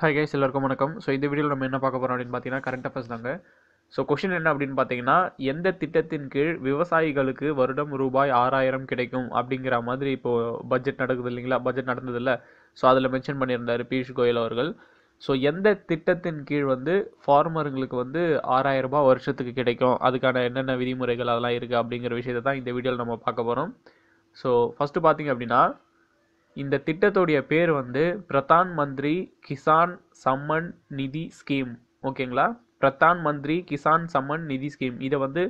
Hi guys எல்லாருக்கும் வணக்கம். So இந்த வீடியோவில் நம்ம என்ன பார்க்க போகிறோம் அப்படின்னு பார்த்தீங்கன்னா கரண்ட் அஃபேர்ஸ் தாங்க. ஸோ கொஷின் என்ன அப்படின்னு பார்த்தீங்கன்னா எந்த திட்டத்தின் கீழ் விவசாயிகளுக்கு வருடம் ரூபாய் ஆறாயிரம் கிடைக்கும் அப்படிங்கிற மாதிரி இப்போது பட்ஜெட் நடக்குது இல்லைங்களா? பட்ஜெட் நடந்தது இல்லை. ஸோ அதில் மென்ஷன் பண்ணியிருந்தார் பியூஷ் கோயல் அவர்கள். ஸோ எந்த திட்டத்தின் கீழ் வந்து ஃபார்மருங்களுக்கு வந்து ஆறாயிரம் ரூபாய் வருஷத்துக்கு கிடைக்கும்? அதுக்கான என்னென்ன விதிமுறைகள் அதெல்லாம் இருக்குது அப்படிங்கிற விஷயத்தை தான் இந்த வீடியோவில் நம்ம பார்க்க போகிறோம் ஸோ ஃபஸ்ட்டு பார்த்தீங்க அப்படின்னா இந்த திட்டத்துடைய பேர் வந்து பிரதான் மந்திரி கிசான் சம்மன் நிதி ஸ்கீம். ஓகேங்களா? பிரதான் மந்திரி கிசான் சம்மன் நிதி ஸ்கீம். இதை வந்து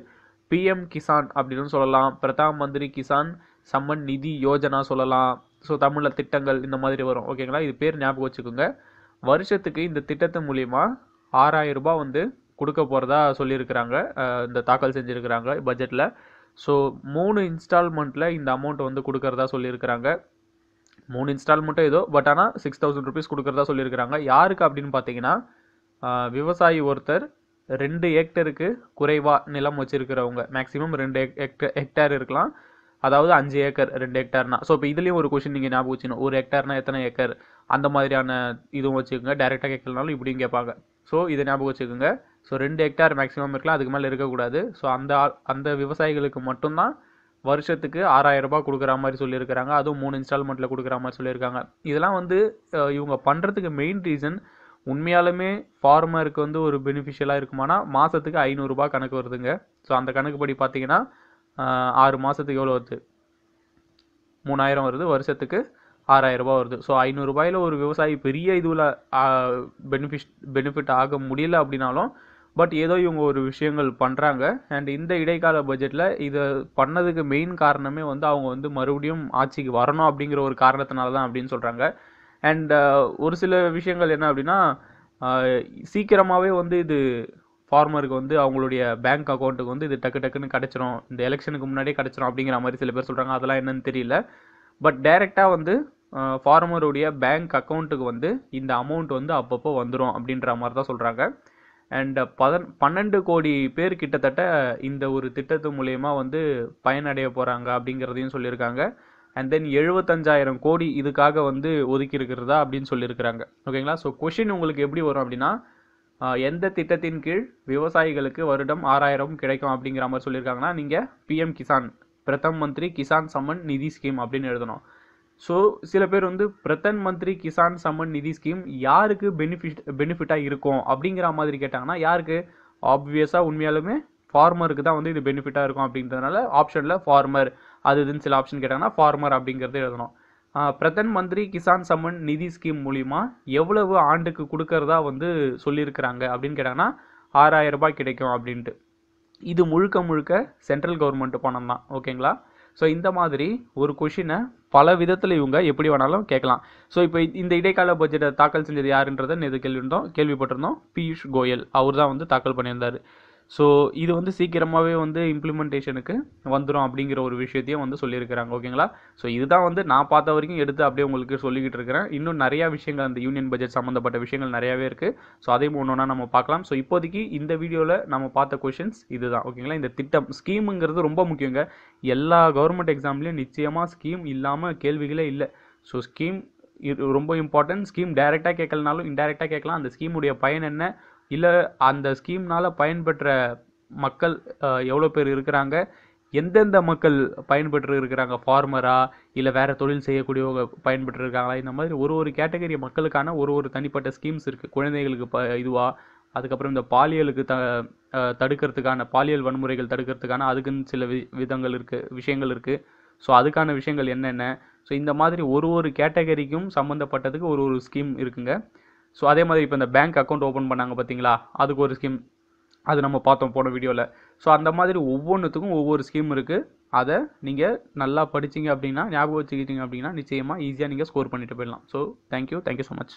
பிஎம் கிசான் அப்படின்னு சொல்லலாம். பிரதான் மந்திரி கிசான் சம்மன் நிதி யோஜனா சொல்லலாம். ஸோ தமிழில் திட்டங்கள் இந்த மாதிரி வரும். ஓகேங்களா? இது பேர் ஞாபகம் வச்சுக்கோங்க. வருஷத்துக்கு இந்த திட்டத்து மூலிமா ஆறாயிரம் ரூபாய் வந்து கொடுக்க போகிறதா சொல்லியிருக்கிறாங்க. இந்த தாக்கல் செஞ்சுருக்கிறாங்க பட்ஜெட்டில் ஸோ மூணு இன்ஸ்டால்மெண்ட்டில் இந்த அமௌண்ட் வந்து கொடுக்கறதா சொல்லியிருக்கிறாங்க. மூணு இன்ஸ்டால்மெண்ட்டோ ஏதோ பட் ஆனால் சிக்ஸ் தௌசண்ட் ருபீஸ் கொடுக்குறதா சொல்லியிருக்கிறாங்க. யாருக்கு அப்படின்னு பார்த்தீங்கன்னா விவசாயி ஒருத்தர் ரெண்டு ஹெக்டருக்கு குறைவாக நிலம் வச்சுருக்கிறவங்க. மேக்ஸிமம் ரெண்டு ஹெக்டர் ஹெக்டேர் இருக்கலாம். அதாவது அஞ்சு ஏக்கர் ரெண்டு ஹெக்டேர்னா ஸோ இப்போ இதுலேயும் ஒரு கொஷின் நீங்கள் ஞாபகம் வச்சுக்கணும். ஒரு ஹெக்டேர்னா எத்தனை ஏக்கர்? அந்த மாதிரியான இதுவும் வச்சுக்கோங்க. டேரெக்டாக கேட்கலனாலும் இப்படியும் கேட்பாங்க. ஸோ இதை ஞாபகம் வச்சுக்கோங்க. ஸோ ரெண்டு ஹெக்டேர் மேக்ஸிமம் இருக்கலாம். அதுக்கு மேலே இருக்கக்கூடாது. ஸோ அந்த அந்த விவசாயிகளுக்கு மட்டும்தான் வருஷத்துக்கு ஆறாயிரம் ரூபாய் கொடுக்குற மாதிரி சொல்லியிருக்கிறாங்க. அதுவும் மூணு இன்ஸ்டால்மெண்ட்டில் கொடுக்குற மாதிரி சொல்லியிருக்காங்க. இதெல்லாம் வந்து இவங்க பண்ணுறதுக்கு மெயின் ரீசன் உண்மையாலுமே ஃபார்மருக்கு வந்து ஒரு பெனிஃபிஷியலாக இருக்குமானா மாதத்துக்கு ஐநூறுரூபா கணக்கு வருதுங்க. ஸோ அந்த கணக்குப்படி பார்த்தீங்கன்னா ஆறு மாதத்துக்கு எவ்வளோ வருது? மூணாயிரம் வருது. வருஷத்துக்கு ஆறாயிரரூபா வருது. ஸோ ஐநூறுரூபாயில் ஒரு விவசாயி பெரிய இதுவில் பெனிஃபிட் பெனிஃபிட் ஆக முடியல அப்படின்னாலும் பட் ஏதோ இவங்க ஒரு விஷயங்கள் பண்ணுறாங்க அண்ட் இந்த இடைக்கால பட்ஜெட்டில் இதை பண்ணதுக்கு மெயின் காரணமே வந்து அவங்க வந்து மறுபடியும் ஆட்சிக்கு வரணும் அப்படிங்கிற ஒரு காரணத்தினால தான் அப்படின்னு சொல்கிறாங்க அண்ட் uh, ஒரு சில விஷயங்கள் என்ன அப்படின்னா uh, சீக்கிரமாகவே வந்து இது ஃபார்மருக்கு வந்து அவங்களுடைய பேங்க் அக்கௌண்ட்டுக்கு வந்து இது டக்கு டக்குன்னு கிடச்சிரும். இந்த எலெக்ஷனுக்கு முன்னாடியே கிடச்சிரும் அப்படிங்கிற மாதிரி சில பேர் சொல்கிறாங்க அதெல்லாம் என்னன்னு தெரியல. பட் டைரெக்டாக வந்து ஃபார்மருடைய பேங்க் அக்கௌண்ட்டுக்கு வந்து இந்த அமௌண்ட் வந்து அப்பப்போ வந்துடும் அப்படின்ற மாதிரி தான் சொல்கிறாங்க அண்ட் பதன் பன்னெண்டு கோடி பேர் கிட்டத்தட்ட இந்த ஒரு திட்டத்து மூலயமா வந்து பயனடைய போகிறாங்க அப்படிங்கிறதையும் சொல்லியிருக்காங்க. அண்ட் தென் எழுபத்தஞ்சாயிரம் கோடி இதுக்காக வந்து ஒதுக்கி இருக்கிறதா அப்படின்னு சொல்லியிருக்கிறாங்க. ஓகேங்களா ஸோ கொஷின் உங்களுக்கு எப்படி வரும் அப்படின்னா எந்த திட்டத்தின் கீழ் விவசாயிகளுக்கு வருடம் ஆறாயிரம் கிடைக்கும் அப்படிங்கிற மாதிரி சொல்லியிருக்காங்கன்னா நீங்கள் பிஎம் கிசான் பிரதம் மந்திரி கிசான் சம்மன் நிதி ஸ்கீம் அப்படின்னு எழுதணும். ஸோ சில பேர் வந்து பிரதன் மந்திரி கிசான் சம்மன் நிதி ஸ்கீம் யாருக்கு பெனிஃபிட் பெனிஃபிட்டாக இருக்கும் அப்படிங்கிற மாதிரி கேட்டாங்கன்னா யாருக்கு? ஆப்வியஸாக உண்மையாலுமே ஃபார்மருக்கு தான் வந்து இது பெனிஃபிட்டாக இருக்கும் அப்படின்றதுனால ஆப்ஷனில் ஃபார்மர் அது இதுன்னு சில ஆப்ஷன் கேட்டாங்கன்னா ஃபார்மர் அப்படிங்கிறது எழுதணும். பிரதன் மந்திரி கிசான் சம்மன் நிதி ஸ்கீம் மூலிமா எவ்வளவு ஆண்டுக்கு கொடுக்கறதா வந்து சொல்லியிருக்கிறாங்க அப்படின்னு கேட்டாங்கன்னா ஆறாயிரம் ரூபாய் கிடைக்கும் அப்படின்ட்டு. இது முழுக்க முழுக்க சென்ட்ரல் கவர்மெண்ட் பணம் தான் ஓகேங்களா ஸோ இந்த மாதிரி ஒரு கொஷினை பல விதத்தில் இவங்க எப்படி வேணாலும் கேட்கலாம். ஸோ இப்போ இந்த இடைக்கால பட்ஜெட்டை தாக்கல் செஞ்சது யாருன்றதை நேற்று கேள்வியிருந்தோம் கேள்விப்பட்டிருந்தோம் பியூஷ் கோயல். அவர் தான் வந்து தாக்கல் பண்ணியிருந்தார். ஸோ இது வந்து சீக்கிரமாகவே வந்து இம்ப்ளிமெண்டேஷனுக்கு வந்துடும் அப்படிங்கிற ஒரு விஷயத்தையும் வந்து சொல்லியிருக்கிறாங்க ஓகேங்களா? ஸோ இதுதான் வந்து நான் பார்த்த வரைக்கும் எடுத்து அப்படியே உங்களுக்கு சொல்லிக்கிட்டு இருக்கிறேன். இன்னும் நிறையா விஷயங்கள் அந்த யூனியன் பட்ஜெட் சம்மந்தப்பட்ட விஷயங்கள் நிறையாவே இருக்குது ஸோ அதையும் ஒன்று ஒன்றா நம்ம பார்க்கலாம். ஸோ இப்போதைக்கு இந்த வீடியோவில் நம்ம பார்த்த கொஷின்ஸ் இதுதான் ஓகேங்களா? இந்த திட்டம் ஸ்கீமுங்கிறது ரொம்ப முக்கியங்க. எல்லா கவர்மெண்ட் எக்ஸாம்லேயும் நிச்சயமாக ஸ்கீம் இல்லாமல் கேள்விகளே இல்லை. ஸோ ஸ்கீம் இது ரொம்ப இம்பார்ட்டன்ட் ஸ்கீம் டைரெக்டாக கேட்கலனாலும் இன்டைரக்டாக கேட்கலாம். அந்த ஸ்கீமுடைய பயன் என்ன? இல்லை அந்த ஸ்கீம்னால் பயன்பெற்ற மக்கள் எவ்வளோ பேர் இருக்கிறாங்க? எந்தெந்த மக்கள் பயன்பெற்று இருக்கிறாங்க? ஃபார்மரா இல்லை வேறு தொழில் செய்யக்கூடியவங்க பயன்பெற்று இருக்காங்களா இந்த மாதிரி ஒரு ஒரு கேட்டகரி மக்களுக்கான ஒரு ஒரு தனிப்பட்ட ஸ்கீம்ஸ் இருக்குது குழந்தைகளுக்கு ப இதுவாக அதுக்கப்புறம் இந்த பாலியலுக்கு த தடுக்கிறதுக்கான பாலியல் வன்முறைகள் தடுக்கிறதுக்கான அதுக்குன்னு சில வி விதங்கள் இருக்குது விஷயங்கள் இருக்குது ஸோ அதுக்கான விஷயங்கள் என்னென்ன? ஸோ இந்த மாதிரி ஒரு ஒரு கேட்டகரிக்கும் சம்மந்தப்பட்டதுக்கு ஒரு ஒரு ஸ்கீம் இருக்குங்க. ஸோ அதே மாதிரி இப்போ இந்த பேங்க் அக்கௌண்ட் ஓப்பன் பண்ணாங்க பார்த்தீங்களா அதுக்கு ஒரு ஸ்கீம் அது நம்ம பார்த்தோம் போன வீடியோவில் ஸோ அந்த மாதிரி ஒவ்வொன்றுத்துக்கும் ஒவ்வொரு ஸ்கீம் இருக்குது அதை நீங்கள் நல்லா படிச்சீங்க அப்படின்னா ஞாபகம் வச்சுக்கிட்டீங்க அப்படின்னா நிச்சயமாக ஈஸியாக நீங்கள் ஸ்கோர் பண்ணிட்டு போயிடலாம். So thank you thank you so much